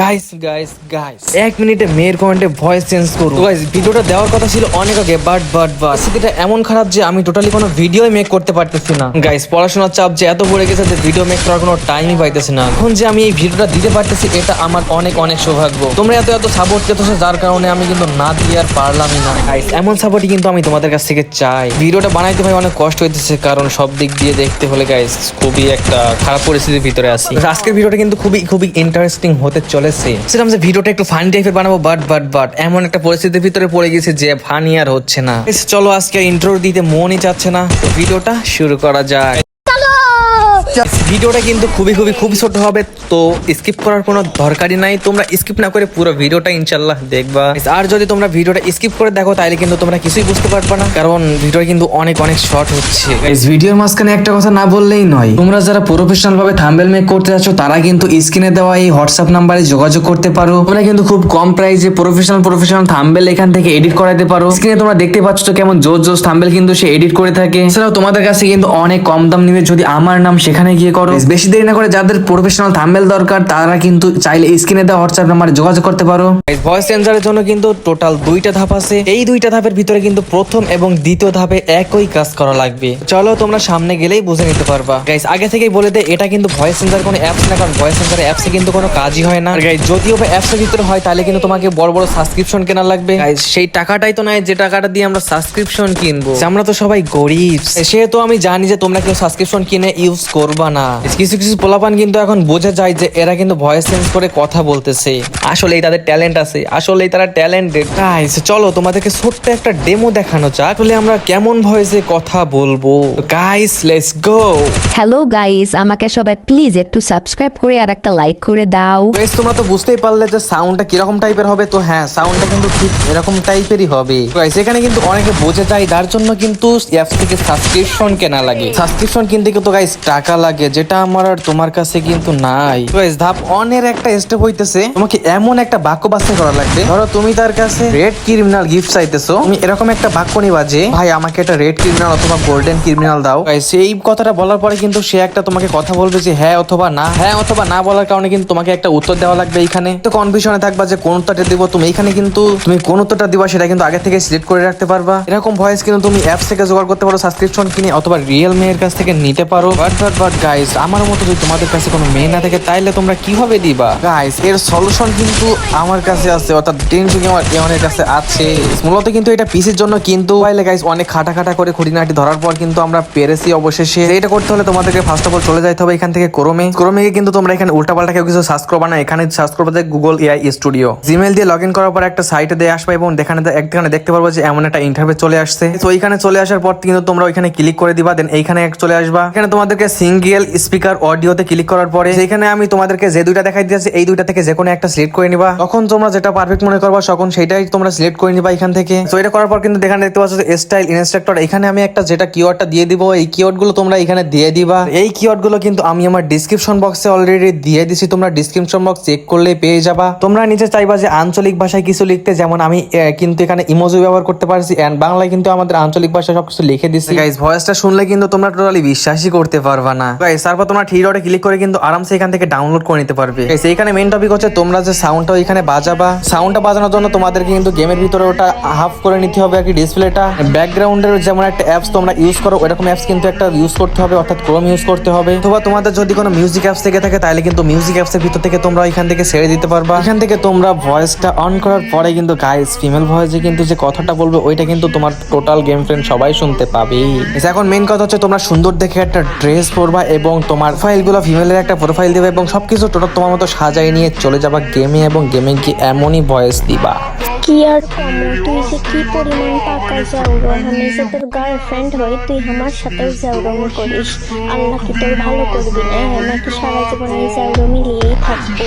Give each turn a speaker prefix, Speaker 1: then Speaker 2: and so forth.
Speaker 1: Guys guys guys এক মিনিটে মেয়ের কমেন্টে ভয়েস চেঞ্জ করুন। গাইস ভিডিওটা দেওয়ার কথা ছিল অনেক আগে বাট বাট বাট পরিস্থিতিটা এমন খারাপ যে আমি টোটালি কোনো ভিডিও মেক করতে পারতেছি না। গাইস পড়াশোনার চাপ যে এত পড়ে গেছে যে ভিডিও মেক করার কোনো টাইমই পাইতেছি না। এখন যে আমি এই ভিডিওটা দিতে পারতেছি এটা আমার অনেক অনেক সৌভাগ্য। তোমরা এত এত সাপোর্ট করতেছো যার কারণে আমি কিন্তু না দিয়ে আর পারলামই না। গাইস এমন সাপোর্টই কিন্তু আমি তোমাদের কাছ থেকে চাই। ভিডিওটা বানাইতে ভাই অনেক কষ্ট হইতেছে কারণ সব দিক দিয়ে দেখতে হলে গাইস খুবই একটা খারাপ পরিস্থিতির ভিতরে আছি। আজকের ভিডিওটা কিন্তু খুবই খুবই ইন্টারেস্টিং হতে চলেছে সেরকম যে ভিডিওটা একটু ফানি টাইপের বানাবো বাট বাট বাট এমন একটা পরিস্থিতির ভিতরে পড়ে গেছে যে ফানি আর হচ্ছে না। চলো আজকে ইন্ট্রো দিতে মনই চাচ্ছে না। ভিডিওটা শুরু করা যায় ভিডিওটা কিন্তু খুবই খুবই খুবই ছোট হবে তো স্কিপ করার কোনো দরকারই নাই। তোমরা স্কিপ না করে পুরো ভিডিওটা ইনশাল্লাহ দেখবা। আর যদি তোমরা ভিডিওটা স্কিপ করে দেখো তাহলে কিন্তু তোমরা কিছুই বুঝতে পারবে না কারণ ভিডিও কিন্তু অনেক অনেক শর্ট হচ্ছে।
Speaker 2: ভিডিওর মাঝখানে একটা কথা না বললেই নয় তোমরা যারা প্রফেশনাল ভাবে থাম্বেল মেক করতে যাচ্ছ তারা কিন্তু স্ক্রিনে দেওয়া এই হোয়াটসঅ্যাপ নাম্বারে যোগাযোগ করতে পারো। তোমরা কিন্তু খুব কম প্রাইসে প্রফেশনাল প্রফেশনাল থাম্বেল এখান থেকে এডিট করাতে পারো। স্ক্রিনে তোমরা দেখতে পাচ্ছ তো কেমন জোর জোর থাম্বেল কিন্তু সে এডিট করে থাকে। এছাড়াও তোমাদের কাছে কিন্তু অনেক কম দাম নিবে যদি আমার নাম সেখানে গিয়ে করো। বেশি দেরি না করে যাদের প্রফেশনাল থাম্বেল দরকার তারা কিন্তু চাইলে স্ক্রিনে দেওয়া হোয়াটসঅ্যাপ নাম্বারে যোগাযোগ করতে পারো।
Speaker 1: ভয়েস চেঞ্জারের জন্য কিন্তু টোটাল দুইটা ধাপ আছে। এই দুইটা ধাপের ভিতরে কিন্তু প্রথম এবং দ্বিতীয় ধাপে একই কাজ করা লাগবে। চলো তোমরা সামনে গেলেই বুঝে নিতে পারবা। গাইস আগে থেকেই বলে দে এটা কিন্তু ভয়েস চেঞ্জার কোনো অ্যাপস না কারণ ভয়েস চেঞ্জার অ্যাপসে কিন্তু কোনো কাজই হয় না। গাইস যদিও বা অ্যাপসের ভিতরে হয় তাহলে কিন্তু তোমাকে বড় বড় সাবস্ক্রিপশন কেনা লাগবে। গাইস সেই টাকাটাই তো নাই যে টাকাটা দিয়ে আমরা সাবস্ক্রিপশন কিনবো। আমরা তো সবাই গরিব। সেহেতু আমি জানি যে তোমরা কেউ সাবস্ক্রিপশন কিনে ইউজ করবা। না। কিছু কিছু পোলাপান কিন্তু এখন বোঝা যায় যে এরা কিন্তু ভয়েস চেঞ্জ করে কথা বলতেছে। আসলেই তাদের ট্যালেন্ট আছে আসলেই তারা ট্যালেন্টেড গাইস চলো তোমাদেরকে ছোট্ট একটা ডেমো দেখানো যাক। আসলে আমরা কেমন ভয়েসে কথা বলব। Guys let's go
Speaker 3: hello guys আমাকে সবাই প্লিজ একটু সাবস্ক্রাইব করে আর একটা লাইক করে দাও।
Speaker 1: গাইস তোমরা তো বুঝতেই পারলে যে সাউন্ডটা কীরকম টাইপের হবে। তো হ্যাঁ সাউন্ডটা কিন্তু ঠিক এরকম টাইপেরই হবে। গাইস এখানে কিন্তু অনেকে বোঝে যায় যার জন্য কিন্তু অ্যাপস থেকে সাবস্ক্রিপশন কেনা লাগে। সাবস্ক্রিপশন কিনতে কিন্তু গাইস টাকা লাগে, যেটা আমার আর তোমার কাছে কিন্তু নাই। ধাপ অনের একটা স্টেপ হইতেছে, তোমাকে এমন একটা বাক্য বাছাই করা লাগবে। ধরো তুমি তার কাছে রেড ক্রিমিনাল গিফট চাইতেছো। তুমি এরকম একটা বাক্য নিবা যে, ভাই, আমাকে একটা রেড ক্রিমিনাল অথবা গোল্ডেন ক্রিমিনাল দাও। সেই কথাটা বলার পরে কিন্তু সে একটা তোমাকে কথা বলবে যে হ্যাঁ অথবা না। হ্যাঁ অথবা না বলার কারণে কিন্তু তোমাকে একটা উত্তর দেওয়া লাগবে এখানে তো কনফিউশনে থাকবা যে, কোন উত্তরটা দিব? তুমি এখানে কিন্তু, তুমি কোন উত্তরটা দিবা সেটা কিন্তু আগে থেকে সিলেক্ট করে রাখতে পারবা। এরকম ভয়েস কিন্তু তুমি অ্যাপস থেকে জোগাড় করতে পারো সাবস্ক্রিপশন কিনে অথবা রিয়েল মেয়ের কাছ থেকে নিতে পারো। বাট বাট বাট গাইস আমার মতো যদি তোমাদের কাছে কোনো মেয়ে না থাকে, তাইলে তোমরা কীভাবে দিবা? গাইস এর সলিউশন কিন্তু আমার কাছে আছে, অর্থাৎ টেনশন আমার এমনের কাছে আছে। মূলত কিন্তু এটা পিসির জন্য কিন্তু পাইলে গাইস অনেক খাটা খাটা করে খুঁটিনাটি ধরার পর কিন্তু আমরা পেরেছি অবশেষে। এটা করতে হলে তোমাদেরকে ফার্স্ট অফ অল চলে যাইতে হবে এখান থেকে ক্রোমে ক্রোমে কিন্তু তোমরা এখানে উল্টাপাল্টা কেউ কিছু সার্চ করবা না, এখানে সার্চ করবে গুগল এআই স্টুডিও জিমেল দিয়ে লগ ইন করার পর একটা সাইটে দিয়ে আসবে এবং এখানে এখানে দেখতে পারব যে এমন একটা ইন্টারভিউ চলে আসছে। তো এখানে চলে আসার পর কিন্তু তোমরা ওইখানে ক্লিক করে দিবা দেন এইখানে চলে আসবা। এখানে তোমাদেরকে সিঙ্গেল স্পিকার অডিওতে ক্লিক করার পরে সেখানে আমি তোমাদেরকে যে দুইটা দেখাই দিয়েছি, এই দুইটা থেকে যে কোনো একটা সিলেক্ট করে নিবা। তখন তোমরা যেটা পারফেক্ট মনে করবা, তখন সেটাই তোমরা সিলেক্ট করে নিবা এখান থেকে। তো এটা করার পর কিন্তু এখানে দেখতে পাচ্ছ স্টাইল ইনস্ট্রাক্টর এখানে আমি একটা যেটা কিওয়ার্ডটা দিয়ে দিব, এই কিওয়ার্ডগুলো তোমরা এখানে দিয়ে দিবা। এই কিওয়ার্ডগুলো কিন্তু আমি আমার ডিসক্রিপশন বক্সে অলরেডি দিয়ে দিছি, তোমরা ডিসক্রিপশন বক্স চেক করলে পেয়ে যাবা। তোমরা নিচে চাইবা যে আঞ্চলিক ভাষায় কিছু লিখতে, যেমন আমি কিন্তু এখানে ইমোজি ব্যবহার করতে পারছি এন্ড বাংলায় কিন্তু আমাদের আঞ্চলিক ভাষায় সবকিছু লিখে দিছি। গাইস ভয়েসটা শুনলে কিন্তু তোমরা টোটালি বিশ্বাসই করতে পারবা না। গাইস তারপর তোমরা থ্রি ডটে ক্লিক করে কিন্তু আরামসে এখান থেকে ডাউনলোড করে নিতে পারবে। গাইস এইখানে মেইন টপিক হচ্ছে তোমরা যে সাউন্ডটা এখানে বাজাবা। সাউন্ডটা বাজানোর জন্য তোমাদেরকে কিন্তু গেমের ভিতরে ওটা হাফ করে নিতে হবে আর কি ডিসপ্লেটা ব্যাকগ্রাউন্ডের যেমন একটা অ্যাপস তোমরা ইউজ করো এরকম অ্যাপস কিন্তু একটা ইউজ করতে হবে, অর্থাৎ ক্রোম ইউজ করতে হবে। অথবা তোমাদের যদি কোনো মিউজিক অ্যাপস থেকে থাকে, তাহলে কিন্তু মিউজিক অ্যাপসের ভিতর থেকে তোমরা এখান থেকে ছেড়ে দিতে পারবা। এখান থেকে তোমরা ভয়েসটা অন করার পরে কিন্তু গাইস ফিমেল ভয়েসে কিন্তু যে কথাটা বলবে, ওইটা কিন্তু তোমার টোটাল গেম ফ্রেন্ড সবাই শুনতে পাবে এখন মেইন কথা হচ্ছে তোমরা সুন্দর দেখে একটা ড্রেস পরবা এবং তোমার ফাইলগুলো ফিমেলের একটা প্রোফাইল দিবে এবং সবকিছু টোটাল তোমার মতো সাজাই নিয়ে চলে যাবা গেমে এবং গেমে গিয়ে এমনই ভয়েস দিবা।
Speaker 4: কি আর কম তুই যে কি পরিমাণ টাকা যাওরো আমি যে তোর গার্লফ্রেন্ড হই, তুই আমার সাথে যাওরমি করিস। আল্লাহ কি তোর ভালো করবি না নাকি সারা জীবন এই যাওরো নিয়েই থাকব?